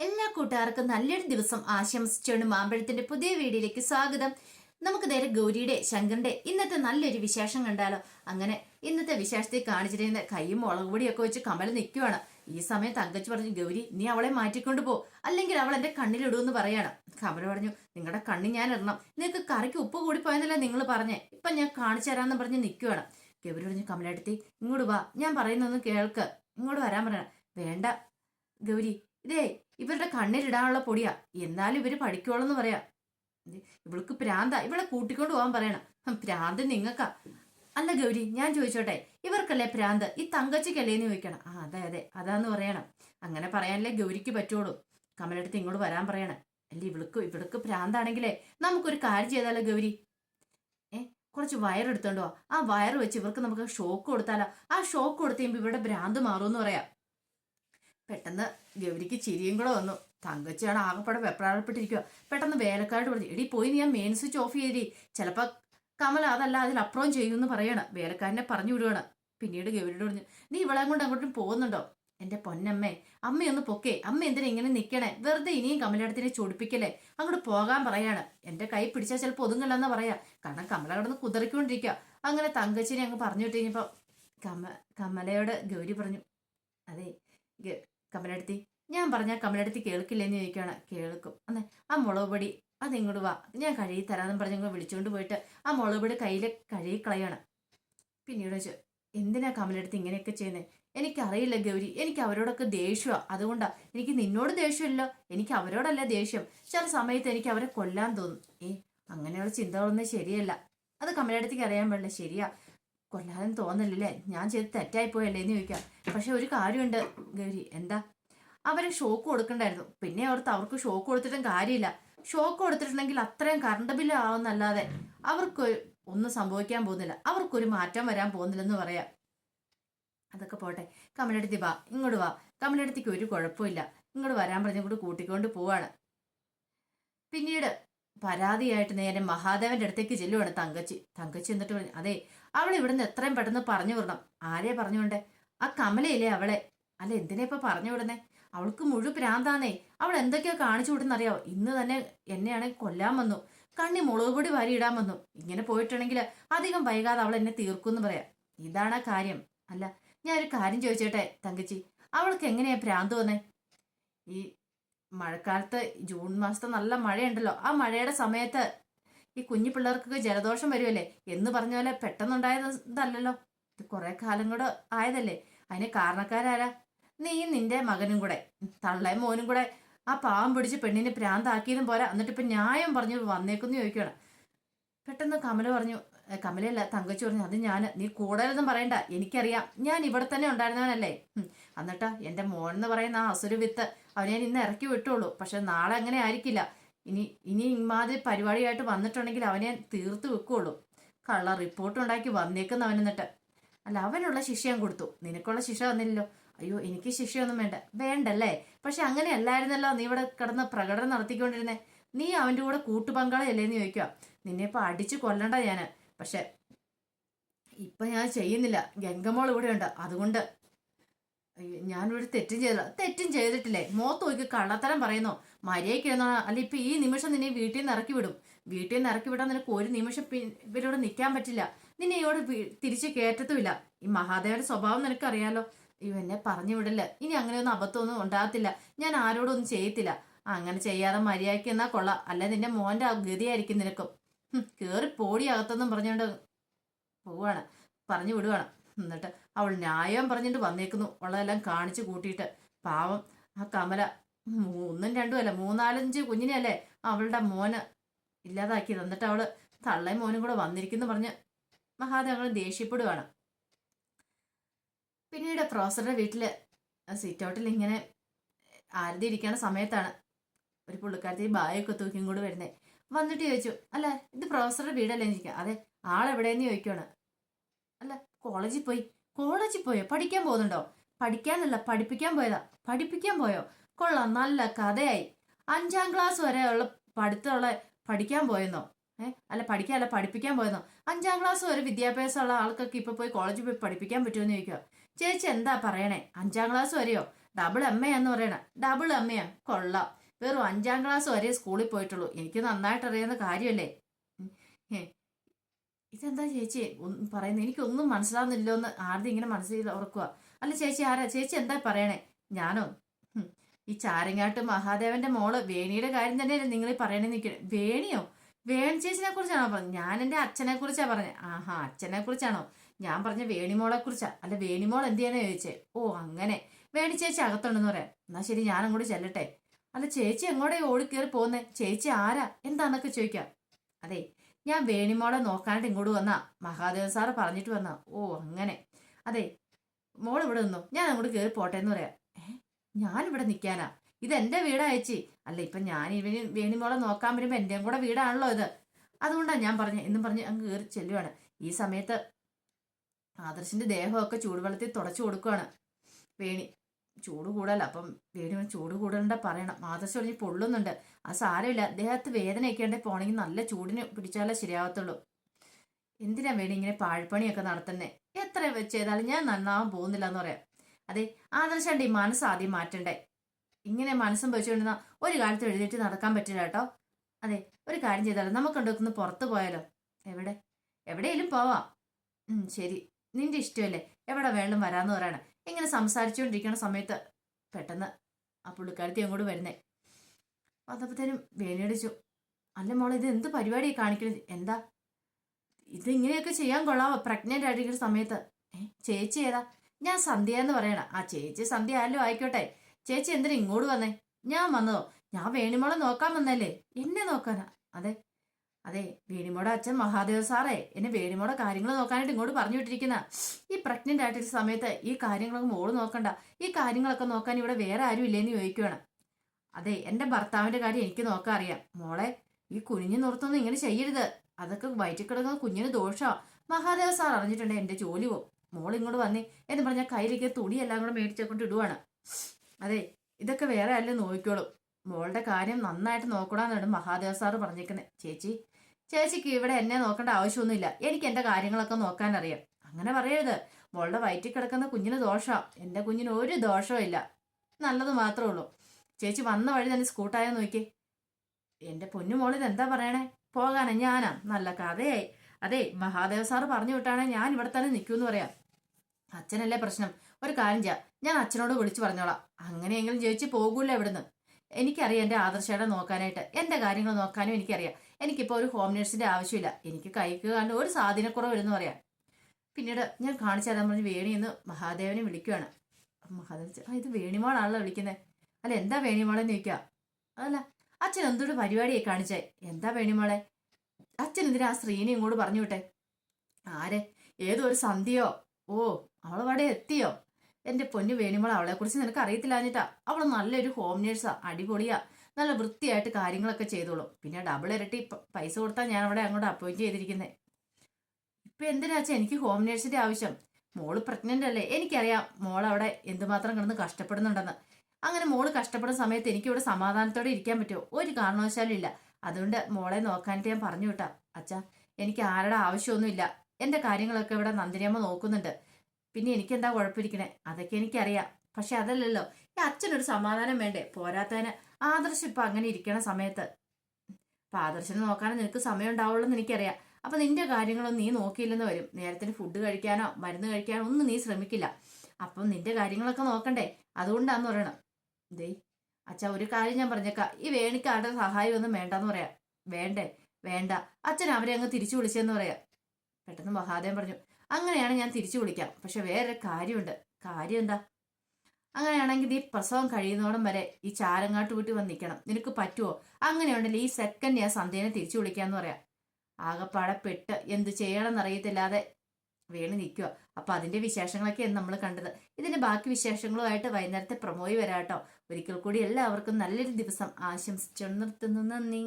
എല്ലാ കൂട്ടുകാർക്കും നല്ലൊരു ദിവസം ആശംസിച്ചുകൊണ്ട് മാമ്പഴത്തിന്റെ പുതിയ വീഡിയോയിലേക്ക് സ്വാഗതം. നമുക്ക് നേരെ ഗൗരിയുടെ ശങ്കറിന്റെ ഇന്നത്തെ നല്ലൊരു വിശേഷം കണ്ടാലോ? അങ്ങനെ ഇന്നത്തെ വിശേഷത്തിൽ കാണിച്ചിരുന്ന കൈയും മുളക് പൊടിയൊക്കെ വെച്ച് കമൽ നിൽക്കുവാണ്. ഈ സമയത്ത് അങ്കച്ച് പറഞ്ഞു ഗൗരി നീ അവളെ മാറ്റിക്കൊണ്ട് പോ. അല്ലെങ്കിൽ അവൾ എന്റെ കണ്ണിലിടുമെന്ന് പറയാണ്. കമൽ പറഞ്ഞു നിങ്ങളുടെ കണ്ണി ഞാൻ ഇടണം. നിങ്ങൾക്ക് കറിക്ക് ഉപ്പ് കൂടി പോയെന്നല്ല നിങ്ങൾ പറഞ്ഞേ. ഇപ്പൊ ഞാൻ കാണിച്ചു തരാമെന്ന് പറഞ്ഞ് നിൽക്കുവാണ് ഗൗരി പറഞ്ഞു കമലെടുത്തി ഇങ്ങോട്ട് വാ. ഞാൻ പറയുന്നൊന്ന് കേൾക്ക്. ഇങ്ങോട്ട് വരാൻ പറയണം. വേണ്ട ഗൗരി. ഇതേ ഇവരുടെ കണ്ണിലിടാനുള്ള പൊടിയാ. എന്നാലും ഇവർ പഠിക്കോളെന്ന് പറയാ. ഇവൾക്ക് പ്രാന്ത. ഇവളെ കൂട്ടിക്കൊണ്ട് പോകാൻ പറയണം. പ്രാന്ത് നിങ്ങൾക്കാ അല്ല ഗൗരി ഞാൻ ചോദിച്ചോട്ടെ. ഇവർക്കല്ലേ പ്രാന്ത്? ഈ തങ്കച്ചിക്കല്ലേ എന്ന് ചോദിക്കണം. ആ അതെ അതെ. അതാന്ന് പറയണം. അങ്ങനെ പറയാനല്ലേ ഗൗരിക്ക് പറ്റുള്ളൂ കമലെടുത്ത് ഇങ്ങോട്ട് വരാൻ പറയണം. അല്ല ഇവൾക്ക് ഇവൾക്ക് പ്രാന്താണെങ്കിലേ നമുക്കൊരു കാര്യം ചെയ്താലോ ഗൗരി? ഏ കുറച്ച് വയറെടുത്തോണ്ടോ ആ വയർ വെച്ച് ഇവർക്ക് നമുക്ക് ഷോക്ക് കൊടുത്താലോ? ആ ഷോക്ക് കൊടുത്ത് കഴിയുമ്പോൾ ഇവരുടെ ഭ്രാന്ത് മാറുമെന്ന് പറയാം. പെട്ടെന്ന് ഗൗരിക്ക് ചിരിയും കൂടെ വന്നു. തങ്കച്ചിയാണ് ആകെപ്പാടെ വെപ്രാളപ്പെട്ടിരിക്കുക പെട്ടെന്ന് വേലക്കാരോട് പറഞ്ഞു എടി പോയി ഞാൻ മെയിൻ സ്വിച്ച് ഓഫ് ചെയ്തി ചിലപ്പോൾ കമല അതല്ല അതിലപ്പുറം ചെയ്യുമെന്ന് പറയണം. വേലക്കാരനെ പറഞ്ഞു വിടുകയാണ് പിന്നീട് ഗൗരിയോട് പറഞ്ഞു നീ ഇവളെ കൊണ്ട് അങ്ങോട്ടും പോകുന്നുണ്ടോ? എന്റെ പൊന്നമ്മേ അമ്മയൊന്ന് പൊക്കേ. അമ്മ എന്തിനാ ഇങ്ങനെ നിൽക്കണേ വെറുതെ ഇനിയും കമലടത്തിനെ ചൊടിപ്പിക്കല്ലേ? അങ്ങോട്ട് പോകാൻ പറയാണ്. എന്റെ കൈ പിടിച്ചാൽ ചിലപ്പോൾ ഒതുങ്ങല്ലെന്ന് പറയാ. കാരണം കമല കിടന്ന് കുതിറിക്കൊണ്ടിരിക്കുക അങ്ങനെ തങ്കച്ചിനെ അങ്ങ് പറഞ്ഞു വിട്ട് കഴിഞ്ഞപ്പോ കമ കമലയോട് ഗൗരി പറഞ്ഞു അതെ കമലടുത്തി ഞാൻ പറഞ്ഞാൽ കമലെടുത്തി കേൾക്കില്ലെന്ന് ചോദിക്കുകയാണ് കേൾക്കും. അന്നേ ആ മുളക് പൊടി അതിങ്ങോട്ട് വാ. ഞാൻ കഴുകി തരാമെന്ന് പറഞ്ഞ് വിളിച്ചുകൊണ്ട് പോയിട്ട് ആ മുളക് പൊടി കയ്യിൽ കഴുകി കളയാണ് പിന്നീട് വെച്ചു എന്തിനാ കമലെടുത്ത് ഇങ്ങനെയൊക്കെ ചെയ്യുന്നത് എനിക്കറിയില്ല ഗൗരി. എനിക്ക് അവരോടൊക്കെ ദേഷ്യമാണ് അതുകൊണ്ടാണ് എനിക്ക് നിന്നോട് ദേഷ്യമില്ല. എനിക്ക് അവരോടല്ല ദേഷ്യം. ചില സമയത്ത് എനിക്ക് അവരെ കൊല്ലാൻ തോന്നും. ഏ അങ്ങനെയുള്ള ചിന്തകളൊന്നും ശരിയല്ല. അത് കമലെടുത്തേക്ക് അറിയാൻ പാടില്ല. ശരിയാ. കൊല്ലാനും തോന്നില്ലല്ലേ ഞാൻ ചെയ്ത് തെറ്റായി പോയല്ലേ എന്ന് ചോദിക്കാം പക്ഷെ ഒരു കാര്യമുണ്ട് ഗൗരി എന്താ? അവരെ ഷോക്ക് കൊടുക്കണ്ടായിരുന്നു. പിന്നെ ഓർത്ത് അവർക്ക് ഷോക്ക് കൊടുത്തിട്ടും കാര്യമില്ല. ഷോക്ക് കൊടുത്തിട്ടുണ്ടെങ്കിൽ അത്രയും കറണ്ട് ബില്ല് ആവുന്നല്ലാതെ അവർക്ക് ഒന്നും സംഭവിക്കാൻ പോകുന്നില്ല. അവർക്കൊരു മാറ്റം വരാൻ പോകുന്നില്ലെന്ന് പറയാം. അതൊക്കെ പോട്ടെ. കമലെടുത്തി വാ ഇങ്ങോട്ട് വാ. കമലെടുത്തിക്ക് ഒരു കുഴപ്പമില്ല. ഇങ്ങോട്ട് വരാൻ പറഞ്ഞ കൂടി കൂട്ടിക്കൊണ്ട് പോവാണ്. പിന്നീട് പരാതിയായിട്ട് നേരെ മഹാദേവന്റെ അടുത്തേക്ക് ചെല്ലുവാണ് തങ്കച്ചി. തങ്കച്ചി എന്നിട്ട് പറഞ്ഞു അതെ അവൾ ഇവിടുന്ന് എത്രയും പെട്ടെന്ന് പറഞ്ഞു വിടണം. ആരെയാ പറഞ്ഞുകൊണ്ടേ ആ കമലയില്ലേ അവളെ? അല്ല എന്തിനാ ഇപ്പൊ പറഞ്ഞു വിടുന്നേ? അവൾക്ക് മുഴു പ്രാന്താന്നേ. അവൾ എന്തൊക്കെയാ കാണിച്ചു വിടുന്നറിയാവോ ഇന്ന് തന്നെ എന്നെയാണെങ്കിൽ കൊല്ലാൻ വന്നു. കണ്ണി മുളക് പൊടി ഇടാൻ വന്നു. ഇങ്ങനെ പോയിട്ടുണ്ടെങ്കിൽ അധികം വൈകാതെ അവൾ എന്നെ തീർക്കുമെന്ന് പറയാം. ഇതാണ് ആ കാര്യം. അല്ല ഞാൻ ഒരു കാര്യം ചോദിച്ചോട്ടെ തങ്കച്ചി. അവൾക്ക് എങ്ങനെയാ ഭ്രാന്ത് വന്നേ? ഈ മഴക്കാലത്ത് ജൂൺ മാസത്തെ നല്ല മഴയുണ്ടല്ലോ. ആ മഴയുടെ സമയത്ത് ഈ കുഞ്ഞു പിള്ളേർക്കൊക്കെ ജലദോഷം വരുമല്ലേ എന്ന് പറഞ്ഞ പോലെ പെട്ടെന്നുണ്ടായതല്ലല്ലോ. ഇത് കുറെ കാലം കൂടെ ആയതല്ലേ. അതിന് കാരണക്കാരാരാ? നീ നിന്റെ മകനും കൂടെ തള്ളയും മോനും കൂടെ ആ പാവം പിടിച്ച് പെണ്ണിനെ പ്രാന്താക്കിയതും പോരാ എന്നിട്ട് ഇപ്പൊ ന്യായം പറഞ്ഞു വന്നേക്കുന്നു ചോദിക്കണം പെട്ടെന്ന് കമല പറഞ്ഞു "ഏ, കമലയല്ല തങ്കച്ചി പറഞ്ഞു അത് ഞാൻ നീ കൂടുതലൊന്നും പറയണ്ട. എനിക്കറിയാം. ഞാൻ ഇവിടെ തന്നെ ഉണ്ടായിരുന്നവനല്ലേ. എന്നിട്ടാ എന്റെ മോൻ എന്ന് പറയുന്ന ആ അസുര വിത്ത് അവനെ ഞാൻ ഇന്ന് ഇറക്കി വിട്ടുള്ളൂ പക്ഷെ നാളെ അങ്ങനെ ആയിരിക്കില്ല. ഇനി ഇനി ഇമാതിരി പരിപാടിയായിട്ട് വന്നിട്ടുണ്ടെങ്കിൽ അവനെ തീർത്ത് വെക്കുള്ളൂ. കള്ള റിപ്പോർട്ട് ഉണ്ടാക്കി വന്നേക്കുന്നവൻ എന്നിട്ട്. അല്ല അവനുള്ള ശിക്ഷ ഞാൻ കൊടുത്തു. നിനക്കുള്ള ശിക്ഷ വന്നില്ലല്ലോ. അയ്യോ എനിക്ക് ശിക്ഷയൊന്നും വേണ്ട. വേണ്ടല്ലേ? പക്ഷെ അങ്ങനെ അല്ലായിരുന്നല്ലോ നീ ഇവിടെ കിടന്ന് പ്രകടനം നടത്തിക്കൊണ്ടിരുന്നേ. നീ അവന്റെ കൂടെ കൂട്ടുപങ്കാളിയല്ലേ എന്ന് ചോദിക്കുക. നിന്നെ ഇപ്പൊ അടിച്ചു കൊല്ലണ്ട ഞാൻ. പക്ഷെ ഇപ്പൊ ഞാൻ ചെയ്യുന്നില്ല. ഗംഗമോൾ ഇവിടെ ഉണ്ട് അതുകൊണ്ട് ഞാനൊരു തെറ്റും ചെയ്തില്ല. തെറ്റും ചെയ്തിട്ടില്ലേ? മോത്ത് നോക്കി കള്ളത്തരം പറയുന്നോ? മര്യാദയ്ക്ക് ഇരുന്നോ അല്ല ഇപ്പൊ ഈ നിമിഷം നിന്നെ വീട്ടിൽ നിന്ന് ഇറക്കി വിടും. വീട്ടിൽ നിന്ന് ഇറക്കി വിടാൻ നിനക്ക് ഒരു നിമിഷം ഇവരോട് നിൽക്കാൻ പറ്റില്ല. നിന്നെ ഇവിടെ തിരിച്ച് കയറ്റത്തുമില്ല ഈ മഹാദേവന്റെ സ്വഭാവം നിനക്കറിയാലോ? അയ്യോ എന്നെ പറഞ്ഞു വിടില്ല. ഇനി അങ്ങനെയൊന്നും അബദ്ധമൊന്നും ഉണ്ടാകത്തില്ല. ഞാൻ ആരോടൊന്നും ചെയ്യത്തില്ല. അങ്ങനെ ചെയ്യാതെ മര്യാദയ്ക്ക് എന്നാ കൊള്ളാം. അല്ലെ നിന്റെ മോന്റെ ഗതിയായിരിക്കും നിനക്കും. കേറി പോടി അകത്തൊന്നും പറഞ്ഞുകൊണ്ട് പോവാണ്. പറഞ്ഞു വിടുവാണ്. എന്നിട്ട് അവൾ ന്യായം പറഞ്ഞിട്ട് വന്നേക്കുന്നു. അവളെല്ലാം കാണിച്ചു കൂട്ടിയിട്ട്. പാവം ആ കമല. ഒന്നും രണ്ടും അല്ല മൂന്നാലഞ്ച് കുഞ്ഞിനെയല്ലേ അവളുടെ മോന് ഇല്ലാതാക്കിയത് തന്നിട്ട് അവൾ തള്ളയും മോനും കൂടെ വന്നിരിക്കുന്നു പറഞ്ഞ് മഹാദേവങ്ങൾ ദേഷ്യപ്പെടുവാണ്. പിന്നീട് പ്രൊഫസറുടെ വീട്ടിൽ സിറ്റ് ഔട്ടിൽ ഇങ്ങനെ ആരതി ഇരിക്കുന്ന സമയത്താണ് ഒരു പുള്ളിക്കാരത്തി ബായൊക്കെ തൂക്കിയും കൂടെ വരുന്നേ. വന്നിട്ട് ചോദിച്ചു അല്ല ഇത് പ്രൊഫസറുടെ വീടല്ലേ? ചോദിക്കാം. അതെ ആളെവിടെയെന്ന് ചോദിക്കുവാണ്. അല്ല കോളേജിൽ പോയി. കോളേജിൽ പോയോ? പഠിക്കാൻ പോകുന്നുണ്ടോ? പഠിക്കാനല്ല പഠിപ്പിക്കാൻ പോയതാ. പഠിപ്പിക്കാൻ പോയോ? കൊള്ളാം നല്ല കഥയായി. അഞ്ചാം ക്ലാസ് വരെ ഉള്ള പഠിത്തമുള്ള പഠിക്കാൻ പോയെന്നോ? ഏഹ് അല്ല പഠിക്കാനല്ല പഠിപ്പിക്കാൻ പോയെന്നോ? അഞ്ചാം ക്ലാസ് വരെ വിദ്യാഭ്യാസമുള്ള ആൾക്കൊക്കെ ഇപ്പൊ പോയി കോളേജിൽ പോയി പഠിപ്പിക്കാൻ പറ്റുമെന്ന് ചോദിക്കുക ചേച്ചി എന്താ പറയണേ? അഞ്ചാം ക്ലാസ് വരെയോ? ഡബിൾ എം എന്ന് പറയണ. ഡബിൾ എം എ കൊള്ളാം. വെറും അഞ്ചാം ക്ലാസ് വരെ സ്കൂളിൽ പോയിട്ടുള്ളൂ. എനിക്ക് നന്നായിട്ട് അറിയുന്ന കാര്യമല്ലേ. ഇതെന്താ ചേച്ചി? ഒന്നും പറയുന്നത് എനിക്കൊന്നും മനസ്സിലാവുന്നില്ലോ എന്ന് ആദ്യം ഇങ്ങനെ മനസ്സിൽ ഓർക്കുക അല്ല ചേച്ചി ആരാ? ചേച്ചി എന്താ പറയണേ? ഞാനോ? ഈ ചാരങ്ങാട്ട് മഹാദേവന്റെ മോൾ വേണിയുടെ കാര്യം തന്നെയല്ലേ നിങ്ങൾ പറയണേ നിൽക്കണേ വേണിയോ? വേണി ചേച്ചിനെ കുറിച്ചാണോ പറഞ്ഞത് ഞാൻ എന്റെ അച്ഛനെ കുറിച്ചാ പറഞ്ഞത് ആഹാ അച്ഛനെ കുറിച്ചാണോ? ഞാൻ പറഞ്ഞ വേണിമോളെ കുറിച്ചാ. അല്ല വേണിമോൾ എന്ത് ചെയ്യാനാ ചോദിച്ചേ? ഓ അങ്ങനെ. വേണി ചേച്ചി അകത്തുണ്ടെന്ന് പറയാം. എന്നാ ശരി ഞാൻ അങ്ങോട്ട് ചെല്ലട്ടെ. അല്ല ചേച്ചി എങ്ങോട്ടേ ഓടിക്കേറി പോകുന്നേ ചേച്ചി ആരാ? എന്താന്നൊക്കെ ചോദിക്കാം. അതെ ഞാൻ വേണിമോളെ നോക്കാനായിട്ട് ഇങ്ങോട്ട് വന്നാ. മഹാദേവൻ സാറ് പറഞ്ഞിട്ട് വന്നാ. ഓ അങ്ങനെ. അതെ മോൾ ഇവിടെ നിന്നു. ഞാൻ അങ്ങോട്ട് കയറി പോട്ടെ എന്ന് പറയാം ഞാനിവിടെ നിൽക്കാനാ ഇത് എന്റെ വീടായച്ചി അല്ല ഇപ്പം ഞാൻ ഇവന് വേണിമോളെ നോക്കാൻ വരുമ്പോൾ എന്റെയും കൂടെ വീടാണല്ലോ ഇത്. അതുകൊണ്ടാണ് ഞാൻ പറഞ്ഞു എന്നും പറഞ്ഞ് അങ്ങ് കയറി ചെല്ലുവാണ്. ഈ സമയത്ത് ആദർശിന്റെ ദേഹമൊക്കെ ചൂടുവെള്ളത്തിൽ തുടച്ചു കൊടുക്കുവാണ്. വേണി ചൂട് കൂടല അപ്പം വീടിന് ചൂട് കൂടണ്ട പറയണം. ആദർശ് പറഞ്ഞ് പൊള്ളുന്നുണ്ട്. ആ സാരമില്ല. അദ്ദേഹത്ത് വേദനയൊക്കെ ഉണ്ടെങ്കിൽ പോണെങ്കിൽ നല്ല ചൂടിന് പിടിച്ചാലേ ശരിയാവത്തുള്ളൂ. എന്തിനാ വേണി ഇങ്ങനെ പാഴ്പണിയൊക്കെ നടത്തുന്നേ? എത്ര ചെയ്താലും ഞാൻ നന്നാവാൻ പോകുന്നില്ല എന്ന് പറയാം. അതെ ആദർശാണ്ട് ഈ മനസ്സ് ആദ്യം മാറ്റണ്ടേ? ഇങ്ങനെ മനസ്സും വെച്ചുകൊണ്ടിരുന്ന ഒരു കാലത്ത് എഴുതിയിട്ട് നടക്കാൻ പറ്റില്ല കേട്ടോ. അതെ ഒരു കാര്യം ചെയ്താലോ? നമുക്കുണ്ടൊന്ന് പുറത്ത് പോയാലോ? എവിടെ? എവിടെയെങ്കിലും പോവാം. ശരി. നിന്റെ ഇഷ്ടമല്ലേ? എവിടെ വേണം വരാന്ന് പറയണം. ഇങ്ങനെ സംസാരിച്ചുകൊണ്ടിരിക്കുന്ന സമയത്ത് പെട്ടെന്ന് ആ പുള്ളിക്കാരത്തി അങ്ങോട്ട് വരുന്നേ. വന്നപ്പോഴത്തേനും വേണിയടിച്ചു അല്ല മോളെ ഇത് എന്ത് പരിപാടിയാണ് കാണിക്കുന്നത് എന്താ? ഇതിങ്ങനെയൊക്കെ ചെയ്യാൻ കൊള്ളാവോ? പ്രഗ്നന്റ് ആയിട്ടിരിക്കുന്ന സമയത്ത്. ചേച്ചി ഏതാ? ഞാൻ സന്ധ്യ എന്ന് പറയണ. ആ ചേച്ചി സന്ധ്യ ആയാലും ആയിക്കോട്ടെ. ചേച്ചി എന്തിനാ ഇങ്ങോട്ട് വന്നേ? ഞാൻ വന്നതോ? ഞാൻ വേണിമോളെ നോക്കാൻ വന്നല്ലേ എന്നെ നോക്കാനാ. അതെ അതെ വേണിമോടെ അച്ഛൻ മഹാദേവ സാറേ എന്നെ വേണിമോടെ കാര്യങ്ങൾ നോക്കാനായിട്ട് ഇങ്ങോട്ട് പറഞ്ഞു വിട്ടിരിക്കുന്ന. ഈ പ്രഗ്നന്റ് ആയിട്ടൊരു സമയത്ത് ഈ കാര്യങ്ങളൊക്കെ മോൾ നോക്കണ്ട. ഈ കാര്യങ്ങളൊക്കെ നോക്കാൻ ഇവിടെ വേറെ ആരും ഇല്ലേന്ന് ചോദിക്കുവാണ്. അതെ എന്റെ ഭർത്താവിന്റെ കാര്യം എനിക്ക് നോക്കാൻ അറിയാം. മോളെ ഈ കുഞ്ഞു നിർത്തൊന്നും ഇങ്ങനെ ചെയ്യരുത്. അതൊക്കെ വയറ്റിൽ കിടക്കുന്ന കുഞ്ഞിന് ദോഷമാ മഹാദേവ സാർ അറിഞ്ഞിട്ടുണ്ട് എന്റെ ജോലി പോകും മോൾ ഇങ്ങോട്ട് വന്നേ എന്ന് പറഞ്ഞാൽ കയ്യിലേക്ക് തുണിയെല്ലാം കൂടെ മേടിച്ചേക്കൊണ്ട് ഇടുവാണ്. അതെ ഇതൊക്കെ വേറെ ആരും നോക്കിക്കോളും. മോളുടെ കാര്യം നന്നായിട്ട് നോക്കണമെന്നാണ് മഹാദേവ സാറ് പറഞ്ഞേക്കുന്നത് ചേച്ചി ചേച്ചിക്ക് ഇവിടെ എന്നെ നോക്കേണ്ട ആവശ്യമൊന്നുമില്ല. എനിക്ക് എന്റെ കാര്യങ്ങളൊക്കെ നോക്കാൻ അറിയാം അങ്ങനെ പറയരുത്. മോളുടെ വയറ്റിൽ കിടക്കുന്ന കുഞ്ഞിന് ദോഷമാണ് എന്റെ കുഞ്ഞിന് ഒരു ദോഷവും ഇല്ല. നല്ലത് മാത്രമേ ഉള്ളൂ. ചേച്ചി വന്ന വഴി തന്നെ സ്കൂട്ടായ നോക്കി എന്റെ പൊന്നു മോളിത് എന്താ പറയണേ? പോകാനാ ഞാനാ. നല്ല കഥയായി. അതെ മഹാദേവ സാറ് പറഞ്ഞു വിട്ടാണെ ഞാൻ ഇവിടെ തന്നെ നിൽക്കൂന്ന് പറയാം. അച്ഛനല്ലേ പ്രശ്നം? ഒരു കാര്യം ചെയ്യാം. ഞാൻ അച്ഛനോട് വിളിച്ചു പറഞ്ഞോളാം. അങ്ങനെയെങ്കിലും ചേച്ചി പോകൂല ഇവിടുന്ന്. എനിക്കറിയാം എന്റെ ആദർശയുടെ നോക്കാനായിട്ട്. എന്റെ കാര്യങ്ങൾ നോക്കാനും എനിക്കറിയാം. എനിക്കിപ്പോൾ ഒരു ഹോം നേഴ്സിന്റെ ആവശ്യമില്ല. എനിക്ക് കൈക്ക് കണ്ട് ഒരു സ്വാധീനക്കുറവില്ലെന്ന് പറയാം. പിന്നീട് ഞാൻ കാണിച്ചു തരാൻ പറഞ്ഞ് വേണി എന്ന് മഹാദേവനെ അപ്പം മഹാദേവൻ ആ ഇത് വേണിമോളാണല്ലോ വിളിക്കുന്നത് അല്ല എന്താ വേണിമോളെന്ന് ചോദിക്കുക അതല്ല അച്ഛൻ എന്തൊരു പരിപാടിയായി കാണിച്ചേ? എന്താ വേണിമോളെ? അച്ഛൻ എന്തിനാ ആ ശ്രീനെ ഇങ്ങോട്ട് പറഞ്ഞു വിട്ടെ? ആരെ? ഏതോ ഒരു സന്ധ്യയോ? ഓ അവളവിടെ എത്തിയോ? എന്റെ പൊന്നു വേണിമോൾ അവളെ കുറിച്ച് നിനക്ക് അറിയത്തില്ലാഞ്ഞിട്ടാ അവൾ നല്ലൊരു ഹോം നേഴ്സാ അടിപൊളിയാ. നല്ല വൃത്തിയായിട്ട് കാര്യങ്ങളൊക്കെ ചെയ്തോളൂ. പിന്നെ ഡബിൾ ഇരട്ടി പൈസ കൊടുത്താൽ ഞാൻ അവിടെ അങ്ങോട്ട് അപ്പോയിന്റ് ചെയ്തിരിക്കുന്നത് ഇപ്പൊ എന്തിനാച്ചാ എനിക്ക് ഹോം നേഴ്സിന്റെ ആവശ്യം? മോൾ പ്രഗ്നന്റ് അല്ലേ? എനിക്കറിയാം മോൾ അവിടെ എന്തുമാത്രം കിടന്ന് കഷ്ടപ്പെടുന്നുണ്ടെന്ന്. അങ്ങനെ മോൾ കഷ്ടപ്പെടുന്ന സമയത്ത് എനിക്കിവിടെ സമാധാനത്തോടെ ഇരിക്കാൻ പറ്റുമോ? ഒരു കാരണവശാലും ഇല്ല. അതുകൊണ്ട് മോളെ നോക്കാനായിട്ട് ഞാൻ പറഞ്ഞു വിട്ടാ. അച്ഛാ എനിക്ക് ആരുടെ ആവശ്യമൊന്നുമില്ല. എന്റെ കാര്യങ്ങളൊക്കെ ഇവിടെ നന്ദിനിയമ്മ നോക്കുന്നുണ്ട്. പിന്നെ എനിക്കെന്താ കുഴപ്പമിരിക്കണേ? അതൊക്കെ എനിക്കറിയാം. പക്ഷെ അതല്ലല്ലോ ഈ അച്ഛനൊരു സമാധാനം വേണ്ടേ? പോരാത്തതിന് ആദർശം ഇപ്പൊ അങ്ങനെ ഇരിക്കണ സമയത്ത്. അപ്പൊ ആദർശനെ നോക്കാനേ നിനക്ക് സമയം ഉണ്ടാവുള്ളൂ എന്ന് എനിക്കറിയാം. അപ്പൊ നിന്റെ കാര്യങ്ങളൊന്നും നീ നോക്കിയില്ലെന്ന് വരും. നേരത്തിന് ഫുഡ് കഴിക്കാനോ മരുന്ന് കഴിക്കാനോ ഒന്നും നീ ശ്രമിക്കില്ല. അപ്പം നിന്റെ കാര്യങ്ങളൊക്കെ നോക്കണ്ടേ? അതുകൊണ്ടാന്ന് പറയണം. ദേ അച്ഛ ഒരു കാര്യം ഞാൻ പറഞ്ഞേക്കാം. ഈ വേണിക്ക് ആരുടെ സഹായം ഒന്നും വേണ്ടെന്ന് പറയാം. വേണ്ടേ? വേണ്ട. അച്ഛൻ അവരെ അങ്ങ് തിരിച്ചു വിളിച്ചെന്ന് പറയാം. പെട്ടെന്ന് മഹാദേവൻ പറഞ്ഞു അങ്ങനെയാണ് ഞാൻ തിരിച്ചു വിളിക്കാം. പക്ഷെ വേറൊരു കാര്യമുണ്ട്. കാര്യം എന്താ അങ്ങനെയാണെങ്കിൽ ഈ പ്രസവം കഴിയുന്നോടം വരെ ഈ ചാരങ്ങാട്ട് വീട്ടിൽ വന്ന് നിൽക്കണം. നിനക്ക് പറ്റുമോ അങ്ങനെയുണ്ടല്ലോ ഈ സെക്കൻഡ് ഞാൻ സന്ധ്യനെ തിരിച്ചു വിളിക്കാന്ന് പറയാം. ആകെപ്പാടെ പെട്ട് എന്ത് ചെയ്യണമെന്ന് അറിയത്തില്ലാതെ വീണ് നിൽക്കുക. അപ്പൊ അതിന്റെ വിശേഷങ്ങളൊക്കെയാണ് നമ്മൾ കണ്ടത്. ഇതിന്റെ ബാക്കി വിശേഷങ്ങളുമായിട്ട് വൈകുന്നേരത്തെ പ്രമോയി വരാട്ടോ ഒരിക്കൽ കൂടി എല്ലാവർക്കും നല്ലൊരു ദിവസം ആശംസിച്ചു നിർത്തുന്നു. നന്ദി.